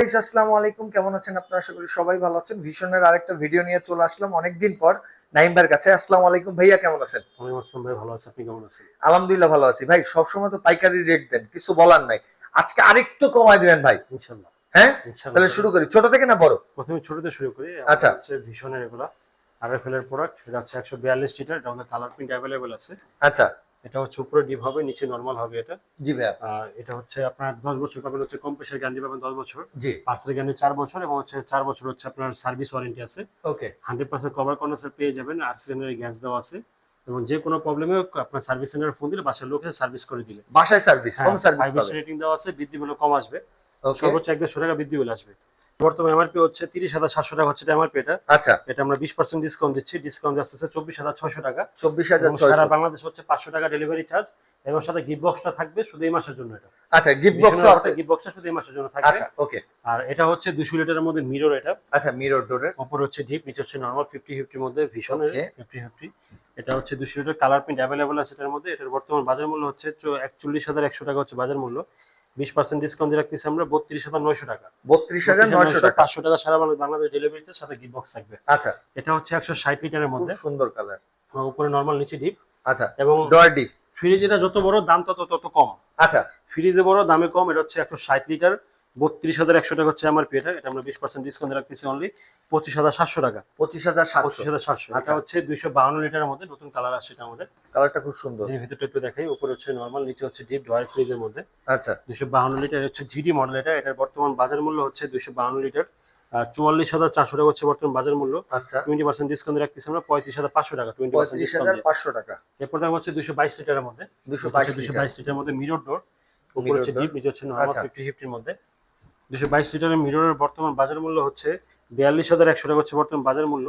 আসসালামু আলাইকুম। কেমন আছেন আপনারা? আশা করি সবাই ভালো আছেন। ভীষণের আরেকটা ভিডিও নিয়ে চলে আসলাম। অনেকদিন পর নাইম ভাইয়ের কাছে। আসসালামু আলাইকুম। ভাইয়া কেমন আছেন? আমি আসলাম ভাই ভালো আছি। আপনি কেমন আছেন? আলহামদুলিল্লাহ ভালো আছি। ভাই সবসময় তো পাইকারি রেট দেন কিছু বলার নাই। আজকে আরেকটু কমাই দিবেন ভাই। ইনশাল্লাহ। হ্যাঁ? তাহলে শুরু করি। ছোট থেকে না বড়? প্রথমে ছোটতে শুরু করি। আচ্ছা। হচ্ছে ভীষণের এগুলা। আরএফএল এর প্রোডাক্ট এটা হচ্ছে একশো বিয়াল্লিশ লিটার। এটা আমাদের কালার প্রিন্ট অ্যাভেলেবেল আছে। আচ্ছা। এটা হচ্ছে উপরে ডিপ হবে নিচে নর্মাল হবে এটা। জি আর এটা হচ্ছে আপনার দশ বছর পাবেন হচ্ছে কম প্রেশার গ্যারান্টি পাবেন দশ বছর। জি। পার্সেল গ্যারান্টি চার বছর এবং হচ্ছে চার বছর হচ্ছে আপনার সার্ভিস ওয়ারেন্টি আছে। Okay. Hundred percent cover condenser পেয়ে যাবেন আর সিলিন্ডারে গ্যাস দেওয়া আছে। এবং যে কোনো প্রবলেমে আপনার সার্ভিস সেন্টারে ফোন দিলে বাসার লোকে সার্ভিস করে দিবে। বাসায় সার্ভিস হোম সার্ভিস রেটিং দেওয়া আছে বৃদ্ধি বলে কম আসবে। সর্বোচ্চ এক দেড়শো টাকা বৃদ্ধি হলে আসবে। বর্তমানে এমআরপি হচ্ছে তিরিশ হাজার সাতশো টাকা হচ্ছে এমআরপি এটা। আচ্ছা। এটা আমরা বিশ পার্সেন্ট ডিসকাউন্ট দিচ্ছি। ডিসকাউন্ট আসতেছে চব্বিশ হাজার ছয়শো টাকা। চব্বিশ হাজার সারা বাংলাদেশ হচ্ছে পাঁচশো টাকা ডেলিভারি চার্জ এবং সাথে গিফট বক্সটা থাকবে শুধু এই মাসের জন্য এটা। আচ্ছা গিফট বক্স আছে। গিফট বক্সটা শুধু এই মাসের জন্য থাকবে। আচ্ছা ওকে আর এটা হচ্ছে দুশো লিটারের মধ্যে মিরর এটা। আচ্ছা মিরর ডোরের উপরে হচ্ছে ডিপ নিচে হচ্ছে নর্মাল ফিফটি ফিফটির মধ্যে Okay. ফিফটি ফিফটি এটা হচ্ছে দুশো লিটার কালার প্রিন্ট অ্যাভেলেবল আছে এটার মধ্যে। এটার বর্তমান বাজার মূল্য হচ্ছে একচল্লিশ হাজার একশো টাকা হচ্ছে বাজার মূল্য। বিশ পার্সেন্ট ডিসকাউন্ট দিয়ে রাখতেছি আমরা বত্রিশ হাজার নয়শো টাকা। বত্রিশ হাজার নয়শো টাকা। পাঁচশো টাকা সারা বাংলা- বাংলাদেশ ডেলিভারিতে সাথে গিফট বক্স থাকবে। আচ্ছা। এটা হচ্ছে একশো ষাট লিটারের মধ্যে। সুন্দর কালার উপরে নর্মাল নিচে ডিপ আচ্ছা এবং ডয়ার ডিপ ফ্রিজ এটা যত বড় দাম তত তত কম। আচ্ছা। ফ্রিজে বড় দামে কম এটা হচ্ছে একশো ষাট লিটার বত্রিশ হাজার একশো টাকা হচ্ছে আমার এটা এটা আমরা বিশ পার্সেন্ট ডিসকাউন্ট রাখতেছি অনলি পঁচিশ হাজার সাতশো টাকা। পঁচিশ হাজার পঁচিশ হাজার সাতশো। আচ্ছা। এটা হচ্ছে দুইশো বাহান্ন লিটারের মধ্যে নতুন কালার আসছে এটা আমাদের। কালারটা খুব সুন্দর। এর ভিতরটা একটু দেখাই উপরে হচ্ছে নর্মাল নিচে হচ্ছে ডিপ ড্রয়ার ফ্রিজের মধ্যে। আচ্ছা। দুইশো বাহান্ন লিটার হচ্ছে জিডি মডেল এটা এটার বর্তমান বাজার মূল্য হচ্ছে দুইশো বাহান্ন লিটার। চুয়াল্লিশ হাজার চারশো টাকা হচ্ছে বর্তমান বাজার মূল্য। আচ্ছা। টোয়েন্টি পার্সেন্ট ডিসকাউন্ট রাখতেছি আমরা পঁয়ত্রিশ হাজার পাঁচশো টাকা টোয়েন্টি পার্সেন্ট ডিসকাউন্ট পাঁচশো টাকা। এরপর দেখা হচ্ছে দুশো বাইশ লিটারের মধ্যে। দুশো বাইশ দুশো লিটার। বাইশ লিটারের মধ্যে মিরর ডোর উপর হচ্ছে ডিপ নিচে হচ্ছে নর্মাল আচ্ছা। ফিফটি ফিফটির মধ্যে। দুশো বাইশ লিটারের মিররের বর্তমান বাজার মূল্য হচ্ছে বিয়াল্লিশ হাজার একশো টাকা হচ্ছে বর্তমান বাজার মূল্য।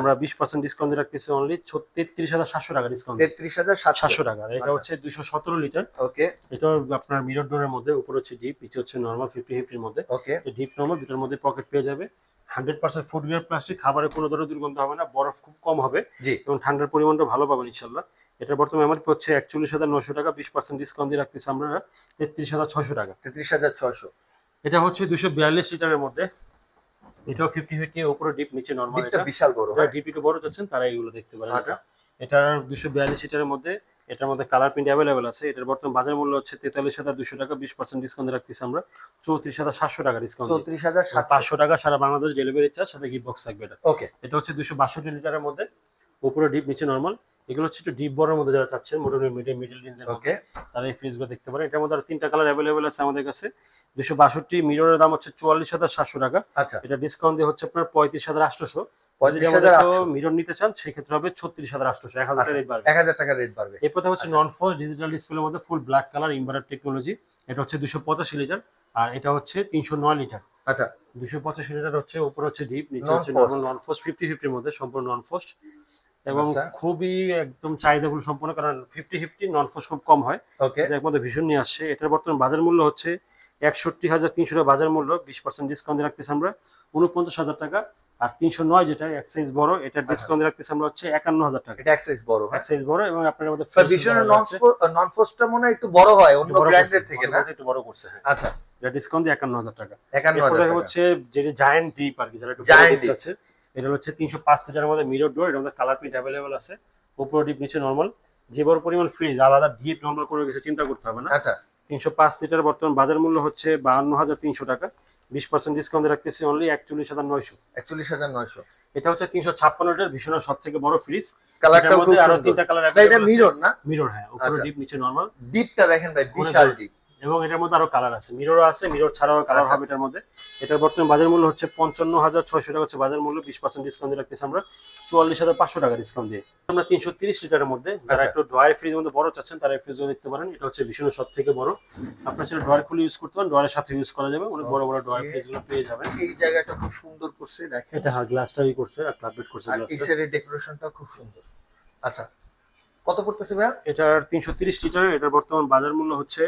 আমরা বিশ পার্সেন্ট ডিসকাউন্ট রাখতেছি অনলি তেত্রিশ হাজার সাতশো টাকা ডিসকাউন্ট তেত্রিশ হাজার সাতশো। টাকা। এটা আচ্ছা। হচ্ছে দুশো সতেরো লিটার। ওকে। এটাও আপনার মিরর ডোরের মধ্যে উপর হচ্ছে ডিপ নিচে হচ্ছে নর্মাল ফিফটি ফিফটির মধ্যে। ওকে। ডিপ নর্মাল দুটোর মধ্যে পকেট পেয়ে যাবে। হান্ড্রেড পার্সেন্ট ফুডওয়্যার প্লাস্টিক খাবারের কোনো ধরনের দুর্গন্ধ হবে না বরফ খুব কম হবে। জি। এবং ঠান্ডার পরিমাণটা ভালো পাবেন ইনশাল্লাহ। এটা বর্তমানে আমার হচ্ছে একচল্লিশ হাজার নশো টাকা বিশ পার্সেন্ট ডিসকাউন্ট দিয়ে রাখতেছি আমরা। তেত্রিশ হাজার ছশো টাকা। তেত্রিশ হাজার ছয়শো। এটা হচ্ছে দুশো বিয়াল্লিশ লিটারের মধ্যে। এটাও ফিফটি ফিফটি উপরে ডিপ নিচে নর্মাল এটা। বিশাল বড় যারা ডিপ একটু বড় চাচ্ছেন তারা এইগুলো দেখতে পারেন আচ্ছা। এটা এটার দুশো বিয়াল্লিশ লিটারের মধ্যে এটার মধ্যে কালার প্রিন্ট অ্যাভেলেবেল আছে। এটার বর্তমান বাজার মূল্য হচ্ছে তেতাল্লিশ হাজার দুশো টাকা বিশ পার্সেন্ট ডিসকাউন্ট রাখতেছি আমরা। চৌত্রিশ হাজার সাতশো টাকা ডিসকাউন্ট চৌত্রিশ হাজার পাঁচশো টাকা সারা বাংলাদেশ ডেলিভারি চার্জ সাথে গিফট বক্স থাকবে এটা। ওকে এটা হচ্ছে দুশো বাষট্টি লিটারের মধ্যে উপরে ডিপ নিচে নর্মাল এগুলো হচ্ছে একটু ডিপ বড়ের মধ্যে যারা চাচ্ছেন মোটামুটি মিডিয়াম মিডল রেঞ্জের ওকে তারা এই ফ্রিজগুলো দেখতে পারেন। এটার মধ্যে আরও তিনটা কালার অ্যাভেলেবেল আছে আমাদের কাছে। দুশো বাষট্টি মিররের দাম হচ্ছে চুয়াল্লিশ হাজার সাতশো টাকা। আচ্ছা। এটা ডিসকাউন্ট দিয়ে হচ্ছে আপনার পঁয়ত্রিশ হাজার আটশোশো। পঁয়ত্রিশ হাজার আটশো মিরর নিতে চান সেক্ষেত্রে হবে ছত্রিশ হাজার আটশোশো এক হাজার আচ্ছা। রেট বাড়বে। এক হাজার টাকা রেট বাড়বে। এরপর হচ্ছে আচ্ছা। নন ফোর্স ডিজিটাল ডিসপ্লের মধ্যে full black colour inverter technology এটা হচ্ছে দুশো পঁচাশি লিটার আর এটা হচ্ছে তিনশো নয় লিটার। আচ্ছা। দুশো পঁচাশি লিটার হচ্ছে উপরে হচ্ছে ডিপ নিচে হচ্ছে। নর্মাল নন ফোর্স ফিফটি ফিফটির মধ্যে সম্পূর্ণ নন ফোর্স এবং আচ্ছা। খুবই একদম চাহিদাগুলো সম্পূর্ণ কারণ ফিফটি ফিফটি নন খুব কম হয়। একমাত্র ভীষণ নিয়ে আসছে। এটার বর্তমান বাজার মূল্য হচ্ছে একষট্টি হাজার তিনশো টাকা। বাজার মূল্য বিশ পার্সেন্ট ডিসকাউন্ট রাখতেছি আমরা উনপঞ্চাশ হাজার টাকা। আর তিনশো নয় যেটা এক সাইজ বড় এটা আচ্ছা। ডিসকাউন্ট রাখতেছি আমরা হচ্ছে একান্ন হাজার টাকা। এটা এক্সাইজ বড় এক হ্যাঁ। সাইজ বড় এবং আপনার মধ্যে নন নন মনে হয় একটু বড় হয় অন্য ব্র্যান্ডের থেকে না? একটু বড় করছে হ্যাঁ। আচ্ছা। এটা ডিসকাউন্ট দিয়ে একান্ন হাজার টাকা। একান্ন হাজার হচ্ছে যেটা জায়ান্ট ডিপ আর কি জায়ান্ট আছে এটা হচ্ছে তিনশো পাঁচ লিটারের মধ্যে মিরর ডোর এটার মধ্যে কালার প্রিন্ট অ্যাভেলেবল আছে। উপর ডিপ নিচে নর্মাল যে বড় পরিমাণ ফ্রিজ আলাদা ডিপ নর্মাল করে কিছু চিন্তা করতে হবে না। আচ্ছা। তিনশো পাঁচ লিটার বর্তমান বাজার মূল্য হচ্ছে বাহান্ন হাজার তিনশো টাকা। বিশ পার্সেন্ট ডিসকাউন্ট রাখতেছি অনলি একচল্লিশ হাজার নয়শো। একচল্লিশ হাজার নয়শো। এটা হচ্ছে তিনশো ছাপ্পান্ন লিটার ভীষণ সব থেকে বড় ফ্রিজ কালারটা আরও তিনটা কালার এটা মিরর না? মিরর হ্যাঁ উপরে আচ্ছা। ডিপ নিচে নর্মাল ডিপটা দেখেন ভাই বিশাল ডিপ এবং এটার মধ্যে আরও কালার আছে। মিররও আছে মিরর ছাড়াও কালার আচ্ছা। হবে এটার মধ্যে। এটার বর্তমান বাজার মূল্য হচ্ছে পঞ্চান্ন হাজার ছয়শো টাকা হচ্ছে বাজার মূল্য বিশ পার্সেন্ট ডিসকাউন্ট দিয়ে রাখতেছি আমরা। চুয়াল্লিশ হাজার পাঁচশো টাকা ডিসকাউন্ট দিয়ে। আমরা তিনশো তিরিশ লিটারের মধ্যে যারা আচ্ছা। একটু ড্রয়ার ফ্রিজ মধ্যে বড় চাচ্ছেন তারা এই ফ্রিজগুলো দেখতে পারেন। এটা হচ্ছে ভীষণ সব থেকে বড়। আপনার সেটা ড্রয়ার খুলে ইউজ করতে পারেন ড্রয়ারের সাথে ইউজ করা যাবে। অনেক বড় বড় ড্রয়ার ফ্রিজ ফ্রিজগুলো পেয়ে যাবেন। এই জায়গাটা খুব সুন্দর করছে দেখেন। এটা হ্যাঁ গ্লাসটাই করছে আর কার্পেট করছে আর গ্লাসটা ইসের ডেকোরেশনটা খুব সুন্দর। আচ্ছা কত পড়তেছে ভাইয়া? এটার তিনশো তিরিশ লিটার এটার বর্তমান বাজার মূল্য হচ্ছে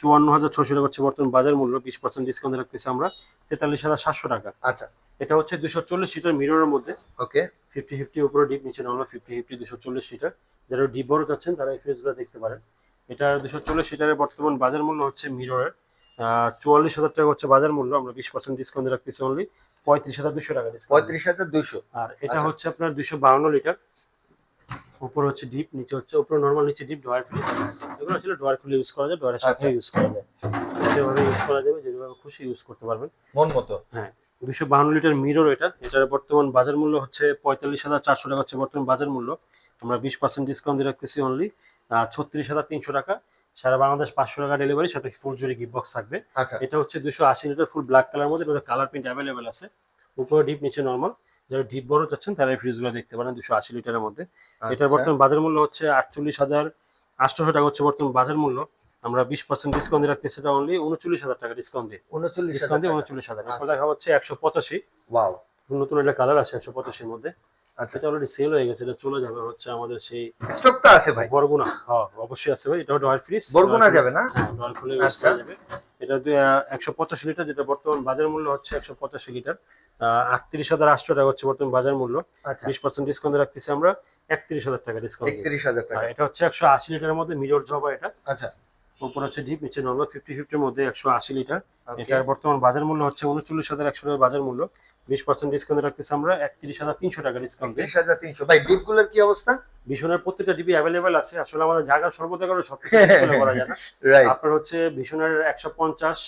চুয়ান্ন হাজার ছশো টাকা হচ্ছে বর্তমান বাজার মূল্য বিশ পার্সেন্ট ডিসকাউন্ট রাখতেছি আমরা। তেতাল্লিশ হাজার সাতশো টাকা। আচ্ছা। এটা হচ্ছে দুশো চল্লিশ লিটার মিররের মধ্যে। ওকে। ফিফটি ফিফটি উপরে ডিপ নিচে নর্মাল ফিফটি ফিফটি দুশো চল্লিশ লিটার যারা ডিপ বড় চাচ্ছেন তারা এই ফ্রিজগুলো দেখতে পারেন। এটা দুশো চল্লিশ লিটারের বর্তমান বাজার মূল্য হচ্ছে মিররের চুয়াল্লিশ হাজার টাকা হচ্ছে বাজার মূল্য আমরা বিশ পার্সেন্ট ডিসকাউন্ট রাখতেছি অনলি পঁয়ত্রিশ হাজার দুশো টাকা পঁয়ত্রিশ হাজার দুইশো আর এটা আচ্ছা। হচ্ছে আপনার দুশো বাউন্ন লিটার। উপর হচ্ছে ডিপ নিচে হচ্ছে উপরে নর্মাল নিচে ডিপ ডয়ার ফ্রিজ এগুলো আসলে ডয়ার খুলে ইউজ করা যায় ডয়ারের সাথে। ইউজ করা যায়। যেভাবে ইউজ করা যাবে যেভাবে খুশি ইউজ করতে পারবেন। মন মতো? হ্যাঁ দুশো বাহান্ন লিটার মিরর এটা। এটার বর্তমান বাজার মূল্য হচ্ছে পঁয়তাল্লিশ হাজার চারশো টাকা হচ্ছে বর্তমান বাজার মূল্য। আমরা বিশ পার্সেন্ট ডিসকাউন্ট দিয়ে রাখতেছি অনলি ছত্রিশ হাজার তিনশো টাকা। সারা বাংলাদেশ পাঁচশো টাকা ডেলিভারি সাথে ফুল জুড়ি গিফট বক্স থাকবে। আচ্ছা। এটা হচ্ছে দুশো আশি লিটার ফুল ব্ল্যাক কালার মধ্যে কালার প্রিন্ট অ্যাভেলেবেল আছে। উপরে ডিপ নিচে নর্মাল যারা ডিপ বড় চাচ্ছেন তারা এই ফ্রিজগুলো দেখতে পারেন দুশো আশি লিটারের মধ্যে। এটার আচ্ছা। বর্তমান বাজার মূল্য হচ্ছে আটচল্লিশ হাজার আটশোশো টাকা হচ্ছে বর্তমান বাজার মূল্য। আমরা বিশ পার্সেন্ট ডিসকাউন্ট দিয়ে রাখতেছি সেটা অনলি উনচল্লিশ হাজার টাকা ডিসকাউন্ট দিয়ে। উনচল্লিশ ডিসকাউন্ট দিয়ে উনচল্লিশ হাজার। আচ্ছা। দেখা হচ্ছে একশো পঁচাশি। ওয়াও নতুন একটা কালার আছে একশো পঁচাশির মধ্যে। আচ্ছা। এটা অলরেডি সেল হয়ে গেছে এটা চলে যাবে হচ্ছে আমাদের সেই স্টক তো আছে ভাই। বরগুনা। হ্যাঁ অবশ্যই আছে ভাই। এটা ডয়ার ফ্রিজ বরগুনা যাবে না? হ্যাঁ ডয়ার খুলে ইউজ আচ্ছা। করা যাবে। এটা একশো পঁচাশি লিটার যেটা বর্তমান বাজার মূল্য হচ্ছে একশো পঁচাশি লিটার। আটত্রিশ হাজার আটশো টাকা হচ্ছে বর্তমান বাজার মূল্য। আচ্ছা। বিশ পার্সেন্ট ডিসকাউন্ট রাখতেছি আমরা। একত্রিশ হাজার টাকা ডিসকাউন্ট একত্রিশ হাজার টাকা। এটা হচ্ছে একশো আশি লিটারের মধ্যে মিরর জবা এটা। আচ্ছা। উপর হচ্ছে ডিপ নিচে নর্মাল ফিফটি ফিফটির মধ্যে একশো আশি লিটার। এটার বর্তমান বাজার মূল্য হচ্ছে উনচল্লিশ হাজার একশো টাকা বাজার মূল্য। বিশ পার্সেন্ট ডিসকাউন্ট রাখতেছি আমরা একত্রিশ হাজার তিনশো টাকা ডিসকাউন্ট একত্রিশ হাজার তিনশো। ভাই ডিপগুলোর কি অবস্থা? ভীষণের প্রত্যেকটা ডিবি অ্যাভেলেবেল আছে। আসলে আমাদের জায়গা সর্বদা করে সব কিছু করা যায় না। আপনার হচ্ছে ভীষণের একশো পঞ্চাশ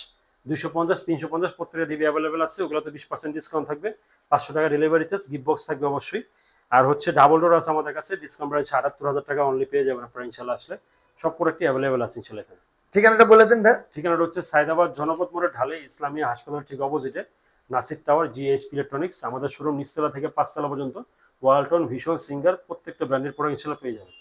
দুইশো পঞ্চাশ তিনশো পঞ্চাশ প্রত্যেকটা ডিবি অ্যাভেলেবেল আছে ওগুলোতে বিশ পার্সেন্ট ডিসকাউন্ট থাকবে। পাঁচশো টাকা ডেলিভারি চার্জ গিফট বক্স থাকবে অবশ্যই। আর হচ্ছে ডাবল ডোর আছে আমাদের কাছে ডিসকাউন্ট প্রাইস আটাত্তর হাজার টাকা অনলি পেয়ে যাবেন আপনারা ইনশাল্লাহ আসলে। সব প্রোডাক্টই অ্যাভেলেবেল আছে ইনশাল্লাহ এখানে। ঠিকানাটা বলে দেন ভাই। ঠিকানাটা হচ্ছে সাইদাবাদ জনপদ মোড়ের ঢালে ইসলামিয়া হাসপাতাল ঠিক অপোজিটে নাসির টাওয়ার জিএইচ ইলেকট্রনিক্স আমাদের শোরুম নিচতলা থেকে পাঁচতলা পর্যন্ত। ওয়ালটন ভীষণ সিঙ্গার প্রত্যেকটা ব্র্যান্ডের প্রোডাক্ট ইনশাল্লাহ পেয়ে যাবেন।